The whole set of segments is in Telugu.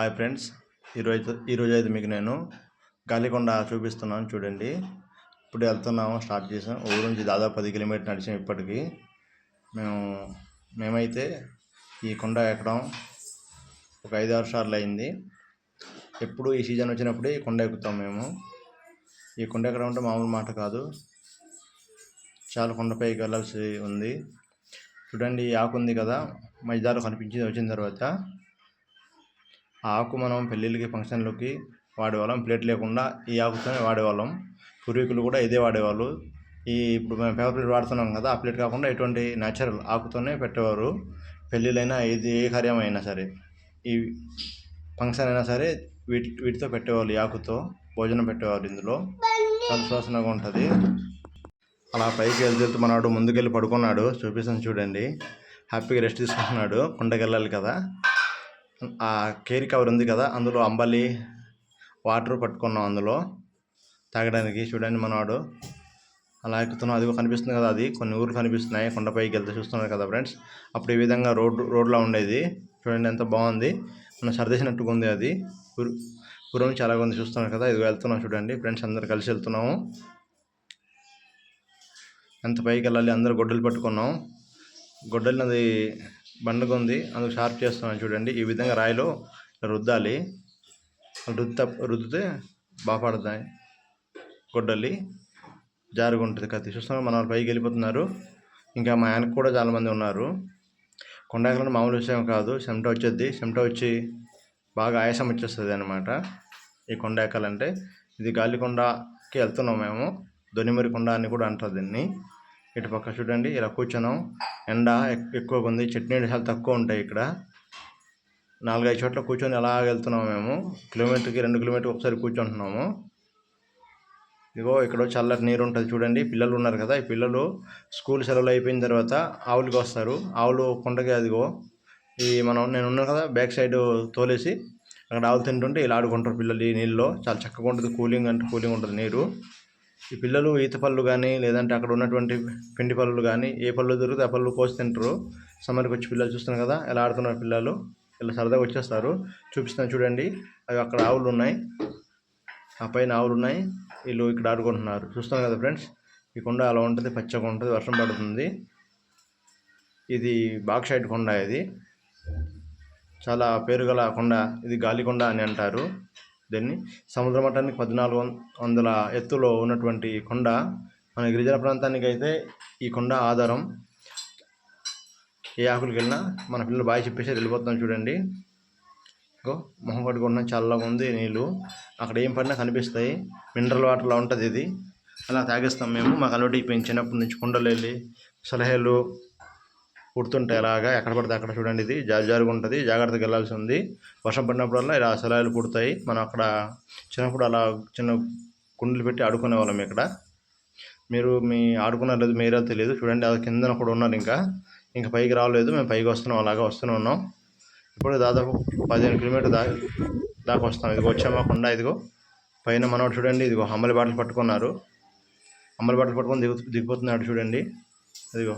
Hi friends. ఈరోజు ఈరోజు అయితే మీకు నేను గాలికొండ చూపిస్తున్నాను చూడండి. ఇప్పుడు వెళ్తున్నాము స్టార్ట్ చేసాం. ఊరు నుంచి దాదాపు పది కిలోమీటర్ నడిచాం ఇప్పటికీ. మేము మేమైతే ఈ కొండ ఎక్కడం ఒక ఐదు ఆరు సార్లు అయింది. ఎప్పుడు ఈ సీజన్ వచ్చినప్పుడు ఈ కొండ ఎక్కుతాం మేము. ఈ కొండ ఎక్కడం అంటే మామూలు మాట కాదు. చాలా కొండపైకి వెళ్ళాల్సి ఉంది. చూడండి ఈ ఆకు ఉంది కదా మధ్యదారు కనిపించింది వచ్చిన తర్వాత. ఆకు మనం పెళ్ళిళ్ళకి ఫంక్షన్లకి వాడేవాళ్ళం. ప్లేట్ లేకుండా ఈ ఆకుతోనే వాడేవాళ్ళం. పూర్వీకులు కూడా ఇదే వాడేవాళ్ళు. ఈ ఇప్పుడు మేము పేపర్ ప్లేట్ వాడుతున్నాం కదా ఆ ప్లేట్ కాకుండా ఎటువంటి న్యాచురల్ ఆకుతోనే పెట్టేవారు. పెళ్ళిళ్ళైనా ఏది ఏ కార్యం అయినా సరే ఈ ఫంక్షన్ అయినా సరే వీటి వీటితో పెట్టేవాళ్ళు ఈ ఆకుతో. భోజనం పెట్టేవారు ఇందులో. చాలా సువాసనగా ఉంటుంది. అలా పైకి వెళ్తూ మనవాడు ముందుకెళ్ళి పడుకున్నాడు. చూపిస్తాను చూడండి. హ్యాపీగా రెస్ట్ తీసుకుంటున్నాడు. కొండకెళ్ళాలి కదా. కేర్ కవర్ ఉంది కదా అందులో అంబలి వాటర్ పట్టుకున్నాం అందులో. తాగడానికి చూడండి మనవాడు. అలా ఎక్కుతున్నాం. అది కనిపిస్తుంది కదా అది. కొన్ని ఊర్లు కనిపిస్తున్నాయి. కొండపైకి వెళ్తే చూస్తున్నారు కదా ఫ్రెండ్స్. అప్పుడు ఈ విధంగా రోడ్ రోడ్లో ఉండేది. చూడండి ఎంత బాగుంది. మనం సర్దేసినట్టుగా ఉంది అది. పూర్వం చాలా ఉంది చూస్తున్నారు కదా. ఇది వెళ్తున్నాం చూడండి. ఫ్రెండ్స్ అందరు కలిసి వెళ్తున్నాము. ఎంత పైకి వెళ్ళాలి? అందరు గొడ్డలు పట్టుకున్నాం. గొడ్డలినది బండగా ఉంది అందుకు షార్ప్ చేస్తున్నాను చూడండి. ఈ విధంగా రాయిలో రుద్దాలి. రుద్ద రుద్దితే బాగుపడతాయి గొడ్డలి జారుగుంటుంది కత్తి చూస్తున్నాం మన వాళ్ళు పైకి వెళ్ళిపోతున్నారు. ఇంకా మా ఆయనకు కూడా చాలామంది ఉన్నారు. కొండాకలను మామూలు విషయం కాదు. చెమట వచ్చేది. చెమట వచ్చి బాగా ఆయాసం వచ్చేస్తుంది అనమాట ఈ కొండ అంటే ఇది గాలికొండకి వెళ్తున్నాం మేము. దొనిమరి కొండ అని కూడా అంటారు దీన్ని. ఇటు పక్క చూడండి ఇలా కూర్చున్నాం. ఎండ ఎక్కువగా ఉంది చట్నీ చాలా తక్కువ ఉంటాయి ఇక్కడ. నాలుగైదు చోట్ల కూర్చొని ఎలా వెళ్తున్నాము మేము. కిలోమీటర్కి రెండు కిలోమీటర్ ఒకసారి కూర్చుంటున్నాము. ఇగో ఇక్కడ చల్లటి నీరు ఉంటుంది చూడండి. పిల్లలు ఉన్నారు కదా ఈ పిల్లలు స్కూల్ సెలవులు అయిపోయిన తర్వాత ఆవులకి వస్తారు. ఆవులు కొండకి అదిగో ఈ మనం నేను ఉన్నాను కదా బ్యాక్ సైడ్ తోలేసి అక్కడ ఆవులు తింటుంటే ఇలా ఆడుకుంటారు పిల్లలు ఈ నీళ్ళలో. చాలా చక్కగా ఉంటుంది కూలింగ్ అంటే కూలింగ్ ఉంటుంది నీరు. ఈ పిల్లలు ఈత పళ్ళు కానీ లేదంటే అక్కడ ఉన్నటువంటి పిండి పళ్ళు కానీ ఏ పళ్ళు దొరికితే ఆ పళ్ళు కోసి తింటారు. సమ్మర్కి వచ్చి పిల్లలు చూస్తున్నారు కదా ఎలా ఆడుతున్నారు పిల్లలు ఇలా సరదాగా వచ్చేస్తారు. చూపిస్తాను చూడండి. అవి అక్కడ ఆవులు ఉన్నాయి. ఆ పైన ఆవులు ఉన్నాయి. వీళ్ళు ఇక్కడ ఆడుకుంటున్నారు. చూస్తున్నారు కదా ఫ్రెండ్స్? ఈ కొండ అలా ఉంటుంది పచ్చగా ఉంటుంది వర్షం పడుతుంది. ఇది బాక్సైడ్ కొండ ఇది. చాలా పేరుగల కొండ ఇది గాలికొండ అని అంటారు. దీన్ని. సముద్ర మట్టానికి పద్నాలుగు వందల ఎత్తులో ఉన్నటువంటి కొండ మన గిరిజన ప్రాంతానికి అయితే ఈ కొండ ఆధారం. ఏ ఆకులకి వెళ్ళినా మన పిల్లలు బాగా చెప్పేసి వెళ్ళిపోతాం చూడండి. ఇంకో మొహం కట్టుకున్న చల్లగా ఉంది నీళ్ళు అక్కడ ఏం పడినా కనిపిస్తాయి. మినరల్ వాటర్లా ఉంటుంది ఇది. అలా తాగేస్తాం మేము. మాకు అలవాటు అయిపోయింది చిన్నప్పటి నుంచి కొండలు వెళ్ళి సలహాలు పుడుతుంటాయి అలాగా? ఎక్కడ పడితే అక్కడ చూడండి ఇది. జారుగా ఉంటుంది. జాగ్రత్తగా వెళ్ళాల్సి ఉంది. వర్షం పడినప్పుడల్లా ఇలా సలాయిలు పుడతాయి. మనం అక్కడ చిన్నప్పుడు అలా చిన్న కుండలు పెట్టి ఆడుకునే వాళ్ళం ఇక్కడ. మీరు మీ ఆడుకున్నారు లేదు మీరే తెలియదు. చూడండి అది కిందన కూడా ఉన్నారు ఇంకా. ఇంకా పైకి రాలేదు. మేము పైకి వస్తున్నాం అలాగా వస్తూనే ఉన్నాం. ఇప్పుడు దాదాపు పదిహేను కిలోమీటర్ దా దాకా వస్తాం ఇదిగో వచ్చామా కొండ ఇదిగో. పైన మనోడు చూడండి ఇదిగో అమ్మలి బాటలు పట్టుకున్నారు. అమ్మలి బాటలు పట్టుకొని దిగు దిగిపోతున్నాడు చూడండి. ఇదిగో.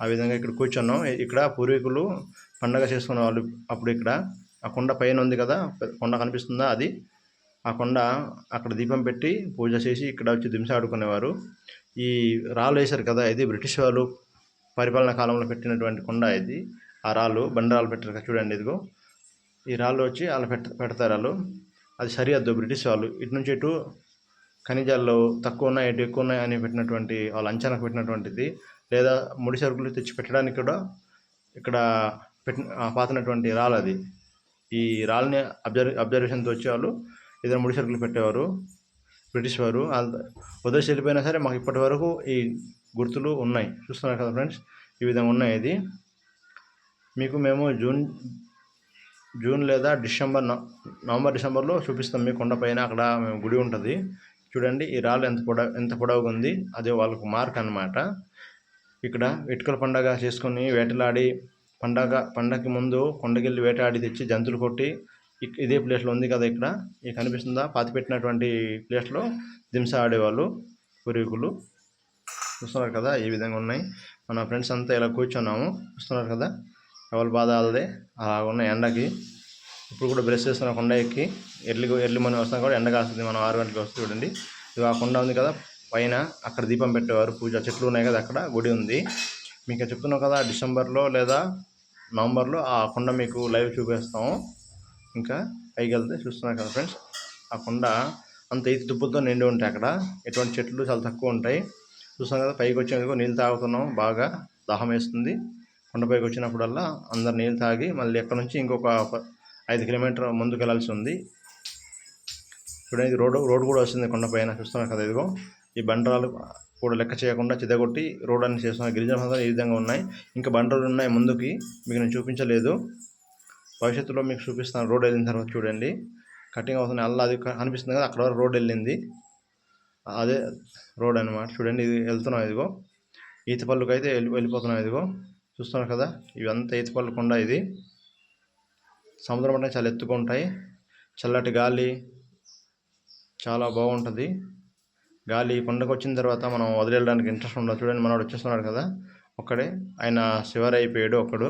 ఆ విధంగా ఇక్కడ కూర్చున్నాం. ఇక్కడ పూర్వీకులు పండగ చేసుకునే వాళ్ళు అప్పుడు ఇక్కడ. ఆ కొండ పైన ఉంది కదా కొండ కనిపిస్తుందా అది? ఆ కొండ అక్కడ దీపం పెట్టి పూజ చేసి ఇక్కడ వచ్చి దింస ఆడుకునేవారు. ఈ రాళ్ళు వేశారు కదా ఇది బ్రిటిష్ వాళ్ళు పరిపాలన కాలంలో పెట్టినటువంటి కొండ ఇది. ఆ రాళ్ళు బండరాళ్ళు పెట్టారు చూడండి ఇదిగో. ఈ రాళ్ళు వచ్చి వాళ్ళు పెట్ట పెడతారు వాళ్ళు. అది సరిహద్దు బ్రిటిష్ వాళ్ళు. ఇటు నుంచి ఇటు ఖనిజాల్లో తక్కువ ఉన్నాయి ఇటు ఎక్కువ ఉన్నాయి అని పెట్టినటువంటి వాళ్ళు అంచనాకు పెట్టినటువంటిది. లేదా ముడి సరుకులు తెచ్చి పెట్టడానికి కూడా ఇక్కడ పెట్టిన పాతినటువంటి రాళ్ళు అది. ఈ రాళ్ళని అబ్జర్వ్ అబ్జర్వేషన్తో వచ్చేవాళ్ళు ఏదైనా ముడి సరుకులు పెట్టేవారు బ్రిటిష్ వారు వదిలేసి వెళ్ళిపోయినా సరే మాకు ఇప్పటి వరకు ఈ గుర్తులు ఉన్నాయి. చూస్తున్నారు కదా ఫ్రెండ్స్? ఈ విధంగా ఉన్నాయి ఇది. మీకు మేము జూన్ జూన్ లేదా డిసెంబర్ నవంబర్ డిసెంబర్లో చూపిస్తాం మీ కొండపైన అక్కడ మేము గుడి ఉంటుంది. చూడండి ఈ రాళ్ళు ఎంత పొడవు ఎంత పొడవుగా ఉంది అదే వాళ్ళకు మార్క్ అనమాట ఇక్కడ ఇటుకల పండగ చేసుకొని వేటలాడి పండగ పండగకి ముందు కొండకెళ్ళి వేటాడి తెచ్చి జంతువులు కొట్టి ఇదే ప్లేస్లో ఉంది కదా ఇక్కడ. ఇది కనిపిస్తుందా? పాతి పెట్టినటువంటి ప్లేస్లో దింస ఆడేవాళ్ళు పూర్వీకులు. చూస్తున్నారు కదా ఈ విధంగా ఉన్నాయి. మన ఫ్రెండ్స్ అంతా ఇలా కూర్చున్నాము. చూస్తున్నారు కదా? ఎవరి బాధ వాళ్ళదే. అలా ఉన్న ఎండకి. ఇప్పుడు కూడా బ్రష్ చేస్తున్న కొండ ఎక్కి ఎర్లీ ఎర్లీ మార్నింగ్ వస్తాం కూడా ఎండ కాస్తుంది. మనం ఆరు గంటలకు వస్తుంది చూడండి. ఇది ఆ కొండ ఉంది కదా. పైన అక్కడ దీపం పెట్టేవారు పూజ చెట్లు ఉన్నాయి కదా అక్కడ గుడి ఉంది. మీకు చెప్తున్నాం కదా డిసెంబర్లో లేదా నవంబర్లో ఆ కొండ మీకు లైవ్ చూపిస్తాము. ఇంకా పైకి వెళ్తే చూస్తున్నారు కదా ఫ్రెండ్స్ ఆ కొండ అంత ఈత దుప్పులతో నిండి ఉంటాయి అక్కడ. ఎటువంటి చెట్లు చాలా తక్కువ ఉంటాయి. చూస్తాం కదా పైకి వచ్చేందుకు నీళ్ళు తాగుతున్నాం బాగా దాహం వేస్తుంది. కొండపైకి వచ్చినప్పుడల్లా అందరు నీళ్ళు తాగి మళ్ళీ ఎక్కడ నుంచి ఇంకొక ఐదు కిలోమీటర్ ముందుకు వెళ్ళాల్సి ఉంది. చూడండి రోడ్డు రోడ్డు కూడా వస్తుంది కొండపైన చూస్తున్నాం కదా ఇదిగో. ఈ బండరాలు కూడా లెక్క చేయకుండా చిదగొట్టి రోడ్డాన్ని చేస్తున్న గిరిజన ప్రాంతాలు ఈ విధంగా ఉన్నాయి. ఇంకా బండరాలు ఉన్నాయి ముందుకి. మీకు నేను చూపించలేదు. భవిష్యత్తులో మీకు చూపిస్తాను. రోడ్ వెళ్ళిన తర్వాత చూడండి. కటింగ్ అవుతుంది. అల్లా అది అనిపిస్తుంది కదా అక్కడ వరకు రోడ్ వెళ్ళింది. అదే రోడ్ అనమాట చూడండి ఇది వెళ్తున్నాం ఇదిగో. ఈతపల్లుకి అయితే వెళ్ళి వెళ్ళిపోతున్నాం ఇదిగో. చూస్తున్నారు కదా ఇవంతా ఈతపల్లు కొండ ఇది. సముద్రం అంటే చాలా ఎత్తుగా ఉంటాయి. చల్లటి గాలి చాలా బాగుంటుంది. గాలి కొండకు వచ్చిన తర్వాత మనం వదిలేయడానికి ఇంట్రెస్ట్ ఉండదు. చూడండి మనవాడు వచ్చేస్తున్నాడు కదా ఒక్కడే. ఆయన శివరైపోయాడు అయిపోయాడు ఒక్కడు.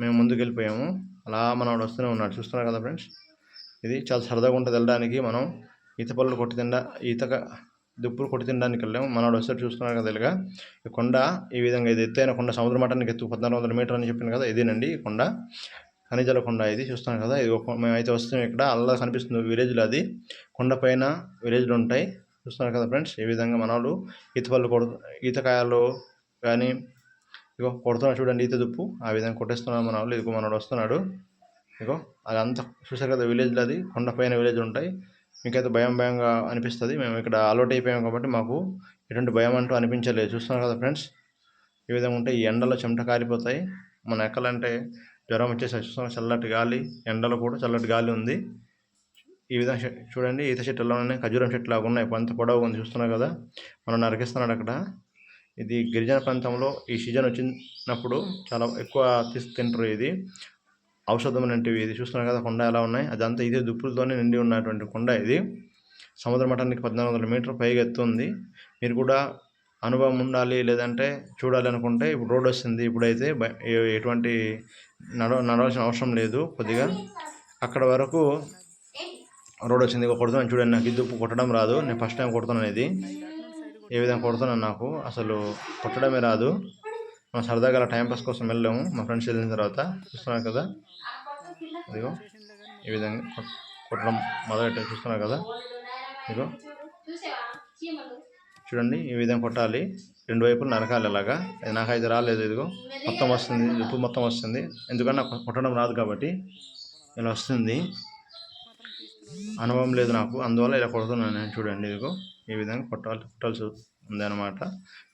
మేము ముందుకు వెళ్ళిపోయాము అలా మనవాడు వస్తూనే ఉన్నాడు. చూస్తున్నారు కదా ఫ్రెండ్స్ ఇది చాలా సరదాగా ఉంటుంది వెళ్ళడానికి. మనం ఈత పళ్ళు కొట్టి తిండా ఈత దుప్పులు కొట్టి తినడానికి వెళ్ళాము. మనవాడు వస్తే చూస్తున్నారు కదా ఇలాగా. ఈ కొండ ఈ విధంగా ఇది ఎత్తైన కొండ సముద్ర మఠానికి ఎత్తు పద్నాలుగు వందల మీటర్ అని చెప్పాను కదా ఇదేనండి ఈ కొండ. ఖనిజాల కొండ ఇది చూస్తాను కదా. ఇది ఒక మేమైతే వస్తున్నాం ఇక్కడ. అల్లా కనిపిస్తుంది విలేజ్లో అది. కొండ పైన విలేజ్లు ఉంటాయి. చూస్తున్నారు కదా ఫ్రెండ్స్ ఈ విధంగా మన వాళ్ళు ఈత పళ్ళు కొడు ఈతకాయలు కానీ ఇగో కొడుతున్నాడు చూడండి ఈత దుప్పు. ఆ విధంగా కొట్టేస్తున్నాడు మన వాళ్ళు ఇదిగో మనోడు వస్తున్నాడు. ఇగో అదంతా చూసారు కదా విలేజ్లో అది. కొండ పైన విలేజ్ ఉంటాయి. మీకైతే భయం భయంగా అనిపిస్తుంది. మేము ఇక్కడ అలర్ట్ అయిపోయాం కాబట్టి మాకు ఎటువంటి భయం అంటూ అనిపించలేదు. చూస్తున్నారు కదా ఫ్రెండ్స్ ఈ విధంగా ఉంటే ఈ ఎండలో చెమట కారిపోతాయి మన ఎక్కలంటే జ్వరం వచ్చేసి చల్లటి గాలి ఎండలో కూడా చల్లటి గాలి ఉంది. ఈ విధంగా చూడండి ఈత చెట్టులోనే ఖజూరం చెట్టు లాగా ఉన్నాయి. కొంత పొడవు ఉంది చూస్తున్నారు కదా? మనం నరికిస్తున్నాడు అక్కడ. ఇది గిరిజన ప్రాంతంలో ఈ సీజన్ వచ్చినప్పుడు చాలా ఎక్కువ తీసి తింటారు ఇది. ఔషధం లాంటివి ఇది చూస్తున్నారు కదా? కొండ ఎలా ఉన్నాయి? అదంతా ఇదే దుప్పులతోనే నిండి ఉన్నటువంటి కొండ ఇది. సముద్ర మఠానికి పద్నాలుగు వందల మీటర్ పైగా ఎత్తు ఉంది. మీరు కూడా అనుభవం ఉండాలి లేదంటే చూడాలి అనుకుంటే ఇప్పుడు రోడ్ వస్తుంది. ఇప్పుడైతే ఎటువంటి నడవ నడవాల్సిన అవసరం లేదు కొద్దిగా. అక్కడ వరకు రోడ్ వచ్చింది. ఒక కొడుతున్నాను చూడండి. నాకు ఇది కొట్టడం రాదు. నేను ఫస్ట్ టైం కొడుతున్నాను ఇది. ఏ విధంగా కొడుతున్నాను నాకు? అసలు కొట్టడమే రాదు. మనం సరదాగా అలా టైంపాస్ కోసం వెళ్ళాము. మా ఫ్రెండ్స్ వెళ్ళిన తర్వాత చూస్తున్నారు కదా. ఇదిగో ఈ విధంగా కొట్టడం మొదలెట్ట చూస్తున్నారు కదా. ఇదిగో. చూడండి ఈ విధంగా కొట్టాలి. రెండు వైపులు నరకాలి అలాగా. నాకు అయితే రాలేదు ఇదిగో. మొత్తం వస్తుంది. ఉప్పు మొత్తం వస్తుంది. ఎందుకంటే నాకు కొట్టడం రాదు కాబట్టి ఇలా వస్తుంది. అనుభవం లేదు నాకు. అందువల్ల ఇలా కొడుతున్నాను నేను. చూడండి ఇదిగో. ఈ విధంగా కొట్టాలి కొట్టాల్సి ఉంది అనమాట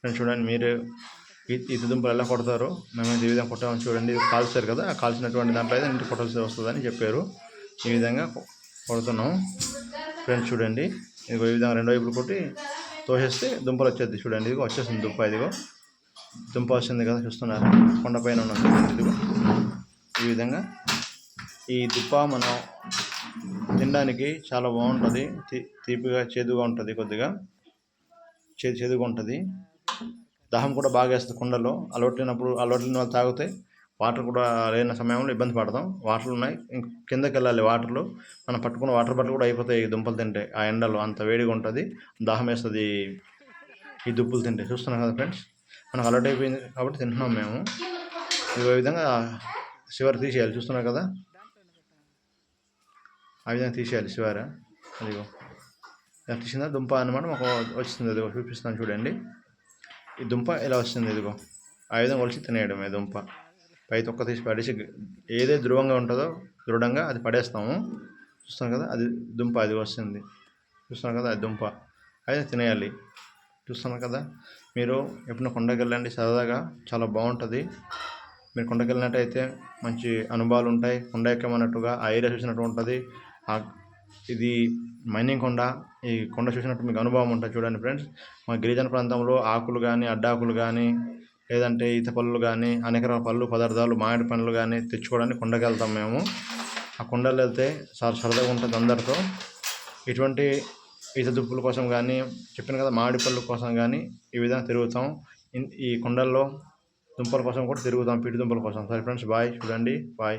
నేను చూడండి మీరు ఈ- ఈత దుంపలు ఎలా కొడతారు మేమైతే ఈ విధంగా కొట్టామని చూడండి. ఇది కాల్చారు కదా కాల్చినటువంటి దాంట్లో అయితే ఇంటికి కొట్టాల్సి వస్తుందని చెప్పారు. ఈ విధంగా కొడుతున్నాం. ఫ్రెండ్స్ చూడండి. ఇదిగో ఈ విధంగా రెండు వైపులు కొట్టి తోసేస్తే దుంపలు వచ్చేది చూడండి ఇదిగో వచ్చేస్తుంది దుంప ఇదిగో. దుంప వచ్చింది కదా చూస్తున్నారు కొండపైన ఉన్నది ఇదిగో. ఈ విధంగా ఈ దుప్ప మనం తినడానికి చాలా బాగుంటుంది తీ- తీపిగా చేదుగా ఉంటుంది కొద్దిగా. చేదు చేదుగా ఉంటుంది. దాహం కూడా బాగా వేస్తుంది కుండలో అలవాటు లేనప్పుడు వాళ్ళు తాగితే వాటర్ కూడా లేని సమయంలో ఇబ్బంది పడతాం. వాటర్లు ఉన్నాయి. ఇంక కిందకి వెళ్ళాలి వాటర్లు. మనం పట్టుకున్న వాటర్ బాటిల్ కూడా అయిపోతాయి ఈ దుంపలు తింటే. ఆ ఎండలో అంత వేడిగా ఉంటుంది. దాహం వేస్తుంది ఈ దుప్పులు తింటే. చూస్తున్నాం కదా ఫ్రెండ్స్? మనకు అలర్ట్ అయిపోయింది కాబట్టి తింటున్నాం మేము. ఈ విధంగా చివరి తీసేయాలి. చూస్తున్నారు కదా? ఆ విధంగా తీసేయాలి చివర. అదిగో. ఇలా తీసిందా? దుంప అనమాట మాకు వచ్చింది. అదిగో చూపిస్తాను చూడండి. ఈ దుంప ఇలా వస్తుంది ఇదిగో. ఆ విధంగా ఒలిచి తినేయడమే దుంప. పై తొక్క తీసి పడేసి ఏదే ధృవంగా ఉంటుందో దృఢంగా అది పడేస్తాము. చూస్తాం కదా అది దుంప అది వస్తుంది. చూస్తున్నాం కదా అది దుంప. అది తినేయాలి. చూస్తున్నాం కదా మీరు ఎప్పుడైనా కొండకి వెళ్ళండి సరదాగా చాలా బాగుంటుంది. మీరు కొండకి వెళ్ళినట్టయితే మంచి అనుభవాలు ఉంటాయి. కొండ ఎక్కమన్నట్టుగా ఆ ఏరియా చూసినట్టు ఉంటుంది. ఆ ఇది మైనింగ్ కొండ ఈ కొండ చూసినట్టు మీకు అనుభవం ఉంటుంది చూడండి ఫ్రెండ్స్. మా గిరిజన ప్రాంతంలో ఆకులు కానీ అడ్డాకులు కానీ లేదంటే ఈత పళ్ళు కానీ అనేక రకాల పళ్ళు పదార్థాలు మామిడి పండ్లు కానీ తెచ్చుకోవడానికి కొండకి వెళ్తాం మేము. ఆ కొండలు వెళ్తే చాలా సరదాగా ఉంటుంది అందరితో. ఇటువంటి ఈత దుప్పుల కోసం కానీ చెప్పిన కదా మామిడి పళ్ళు కోసం కానీ ఈ విధంగా తిరుగుతాం. ఈ కొండల్లో దుంపల కోసం కూడా తిరుగుతాం పిడి దుంపల కోసం. సరే ఫ్రెండ్స్ బాయ్. చూడండి బాయ్.